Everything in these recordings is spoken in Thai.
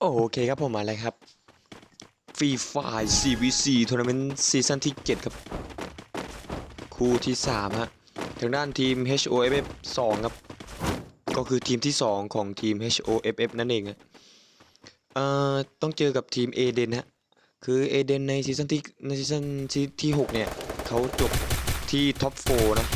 โอเคครับผมมาเลยครับฟรีไฟ CVC ทัวร์นาเมนต์ซีซั่นที่ 7 ครับ คู่ที่ 3 ฮะ ทางด้านทีม HOFF 2 ครับ ก็คือทีมที่ 2 ของทีม HOFF นั่นเองอะเอ่อต้องเจอกับทีมเอเดนฮะ คือเอเดนในซีซั่นที่ในซีซั่นที่ที่6เนี่ย เขาจบที่ท็อป4นะ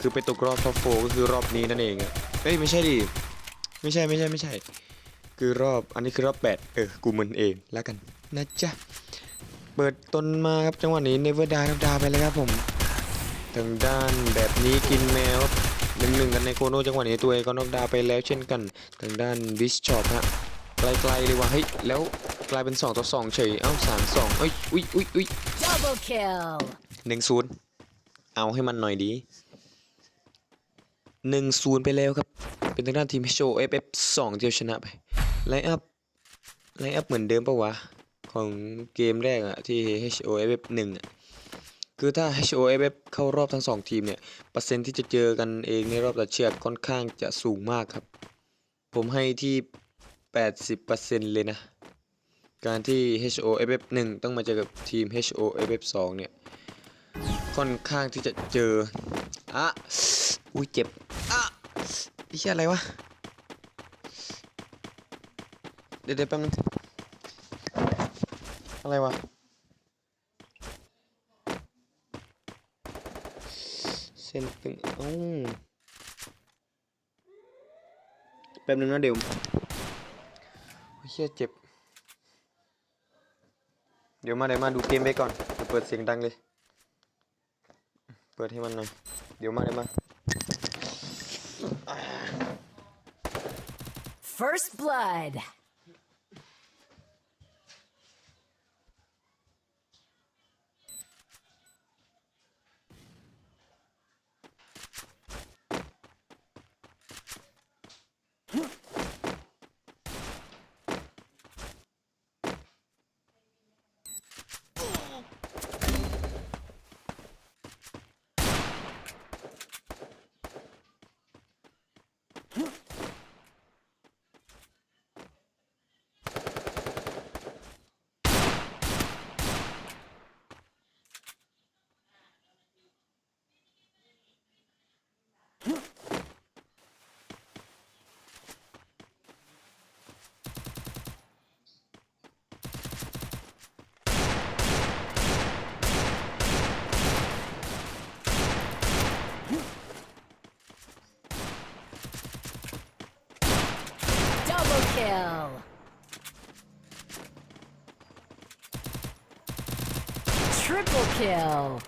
คือไปตกรอบท็อป4ก็คือรอบนี้นั่นเองเอ้ย ไม่ใช่ดิ ไม่ใช่ไม่ใช่ไม่ใช่ คือรอบอันนี้คือรอบ8เออกูมึนเองแล้วกันนะจ๊ะเปิดต้นมาครับจังหวะนี้เนเวอร์ดาครับดาไปเลยครับผมทางด้านแบบนี้กินแมวหนึ่งหนึ่งกันในโคโนจังหวะนี้ตัวเองก็นอกดาวไปแล้วเช่นกันทางด้านบิชชอปฮะไกลๆเลยว่ะเฮ้ยแล้วกลายเป็น 2ต่อ2เฉยเอ้า3 2เอ้ยอุ้ยอุ้ยอุ้ย Double kill. หนึ่งศูนย์เอาให้มันหน่อยดีหนึ่งศูนย์ไปแล้วครับ เป็นทางด้านทีม HOFF 2เดียวชนะไป ไลน์อัพไลน์อัพเหมือนเดิมปะวะ ของเกมแรกอะที่ HOFF 1อะคือถ้า HOFF เข้ารอบทั้ง 2 ทีมเนี่ย เปอร์เซ็นที่จะเจอกันเองในรอบตัดเชือกค่อนข้างจะสูงมากครับ ผมให้ที่ 80%เลยนะ การที่ HOFF 1 ต้องมาเจอกับทีม HOFF 2 เนี่ย ค่อนข้างที่จะเจอ อะ อุ้ยเจ็บ อะอ้เหี้ยอะไรวะ เดี๋ยวเดี๋ยวแป๊บนึงอะไรวะเส้นตึงอ้าแป๊บนึงนะเดี๋ยวเหี้ยเจ็บ เดี๋ยวมาเดี๋ยวมาดูเกมไปก่อนเดี๋ยวเปิดเสียงดังเลย เปิดให้มันหน่อยเดี๋ยวมาเดี๋ยวมา First blood. Kill. Triple kill.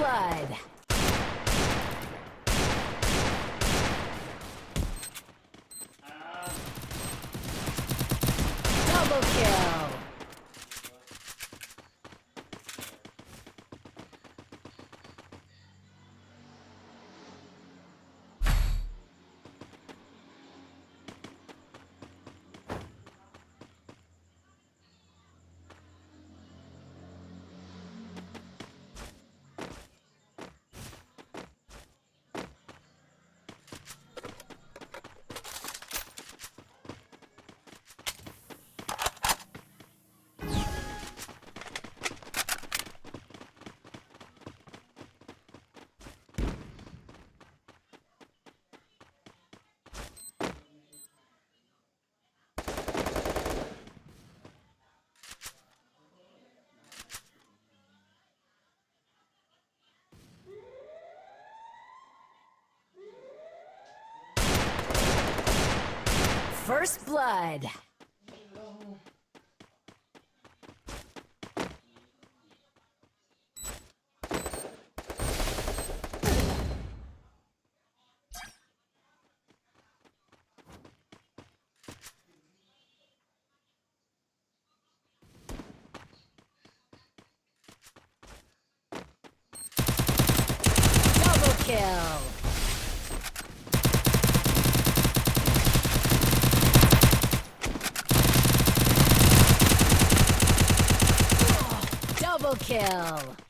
blood. Double kill. First blood. Double kill. Double kill.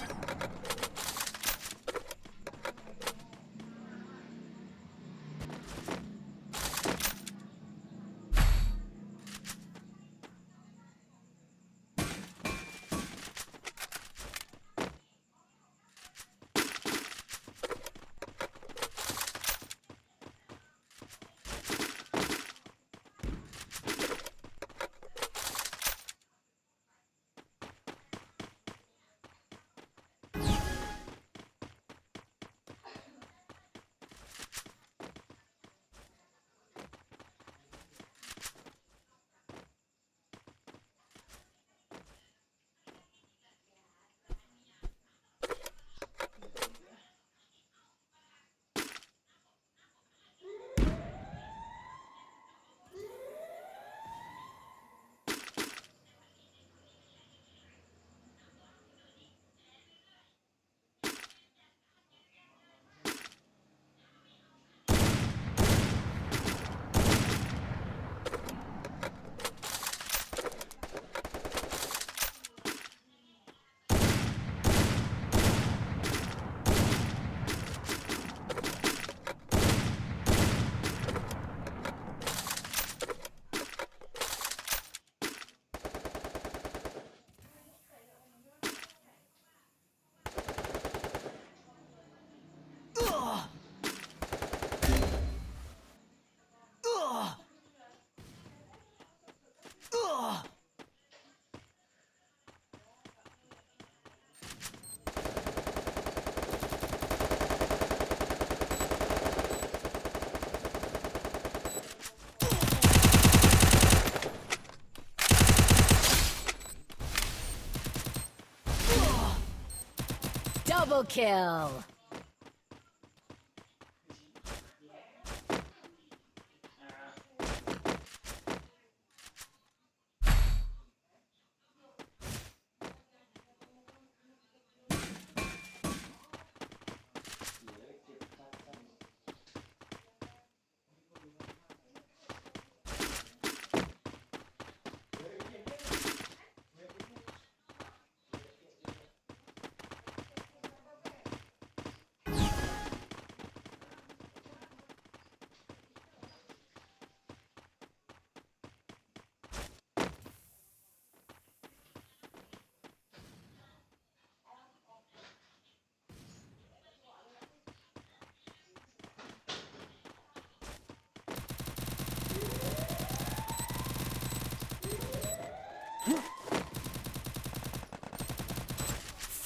Double kill.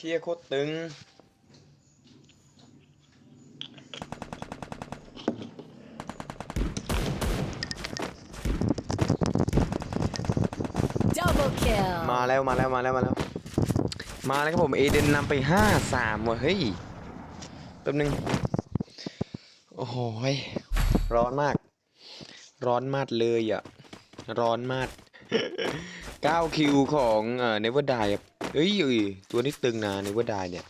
ชียร์โคตรตึง Double kill. มาแล้วมาแล้วมาแล้วมาแล้ว มาแล้วครับผมเอเดนนำไปห้าสามว่ะเฮ้ยแป๊บนึง โอ้โหยร้อนมาก ร้อนมากเลยอะ ร้อนมาก 9 คิวของเอ่อเนเวอร์ไดครับ เอ้ยเอ้ยตัวนี้ตึงนะเนเวอร์ไดเนี่ย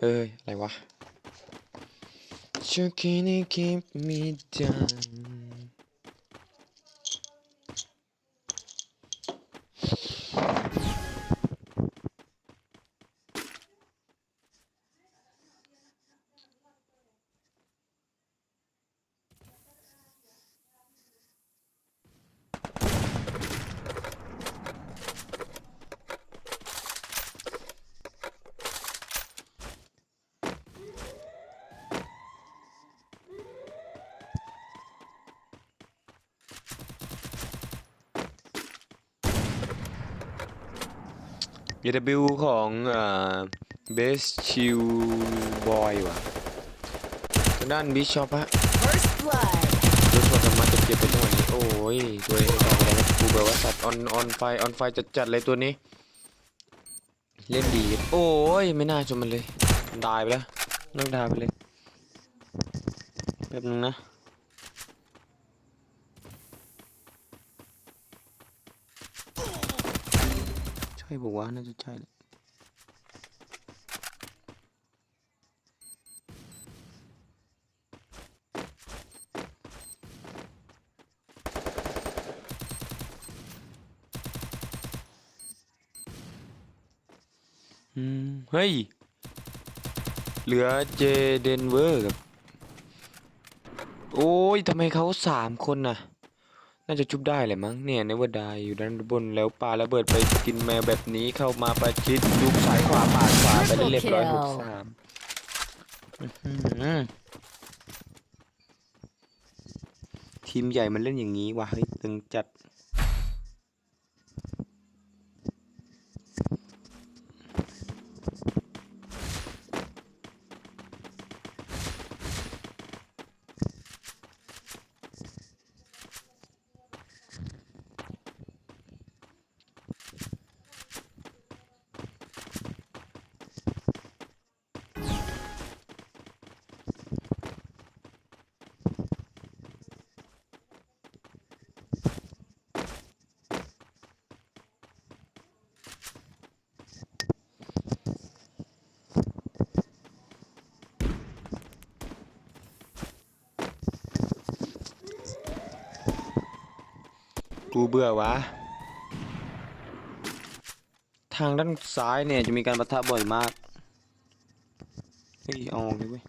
เอ้ย อะไรวะ You can't keep me down เ w ของเอ่อเบสชิวบอยว่ะทางด้านบิชอปฮะ First blood. โดนสวนกลับมาจะเก็บไปจังหวะนี้โอ้ยตัวเองต่อไปแล้วกูแบบว่าสัตว์ออนออนไฟออนไฟจัดจัดๆเลยตัวนี้ เล่นดี โอ้ย ไม่น่าชมมันเลยดายไปแล้วต้องดายไปเลยแป๊บนึงนะ ช่บอกว่าน่าจะใช่แหละอืม เฮ้ย เหลือเจเดนเวอร์กับ โอ้ยทำไมเขาสามคนน่ะ น่าจะจุบได้แหละมั้งเนี่ยในวดายอยู่ด้านบนแล้วปลาระเบิดไปกินแมวแบบนี้เข้ามาประชิดยุบสายขวาปาดขวาไปได้เรียบร้อยหกสามทีมใหญ่มันเล่นอย่างนี้ว่ะเฮ้ยตึงจัด กูเบื่อวะ ทางด้านซ้ายเนี่ยจะมีการปะทะบ่อยมาก เฮ้ย เอาออกดิเว้ย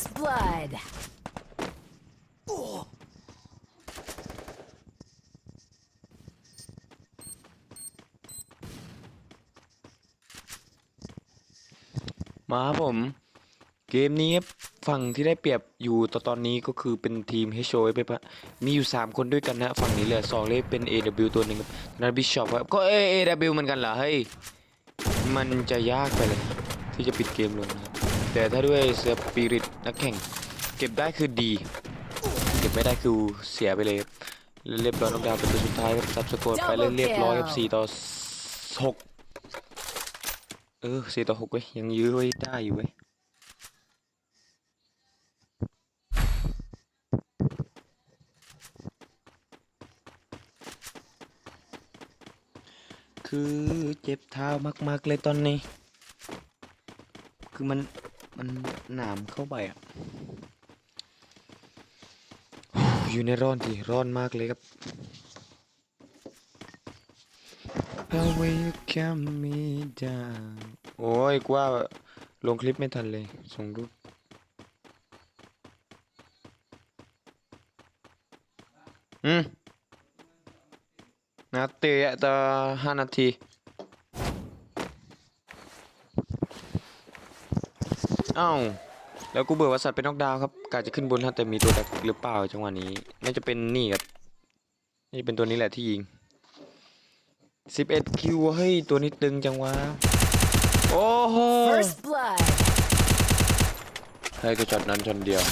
First blood. มาครับผม เกมนี้ครับฝั่งที่ได้เปรียบอยู่ตอนตอนนี้ก็คือเป็นทีม h o ไปปะมีอยู่ 3 คนด้วยกันนะฝั่งนี้เหลือ2เลยเป็น AW ตัวหนึ่งครับนันบิชอปครับก็ AW เหมือนกันเหรอเฮ้ยมันจะยากไปเลย ที่จะปิดเกมลงนะ แต่ถ้าด้วยเสือปิริตนักแข่ง เก็บได้คือดี เก็บไม่ได้คือเสียไปเลยครับเรียบร้อยน็อกดาวเป็นตัวสุดท้ายครับซับสกอร์ไปเรียบร้อยครับ4ต่อ6เออ4ต่อ6เว้ยยังยื้อไว้ได้อยู่เว้ยคือเจ็บเท้ามาก ๆ เลยตอนนี้ คือมัน มันหนามเข้าไปอะอยู่ในร้อนที่ร้อนมากเลยครับ How will you calm me down โอ้ยกว่าลงคลิปไม่ทันเลย ส่งรูปอืมนาเตะต่อห้านาที อ้าแล้วกูเบื่อว่าสัตว์เป็นนอกดาวน์ครับกาจะขึ้นบนฮะแต่มีตัวดักหรือเปล่าจังหวะนี้น่าจะเป็นนี่ครับนี่เป็นตัวนี้แหละที่ยิง 11 คิวเฮ้ยตัวนี้ตึงจังวะโอ้โห First blood. ให้ก็ช็อตนั้นช็อตเดียว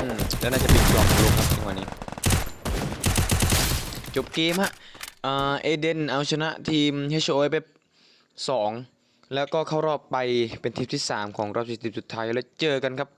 อืมแล้วน่าจะปิดกล่องลงครับจังหวะนี้ จบเกมฮะอ่าเอเดนเอาชนะทีม HO ไป2 แล้วก็เข้ารอบไปเป็นทีมที่ 3 ของรอบ 40 สุดท้ายแล้วเจอกันครับ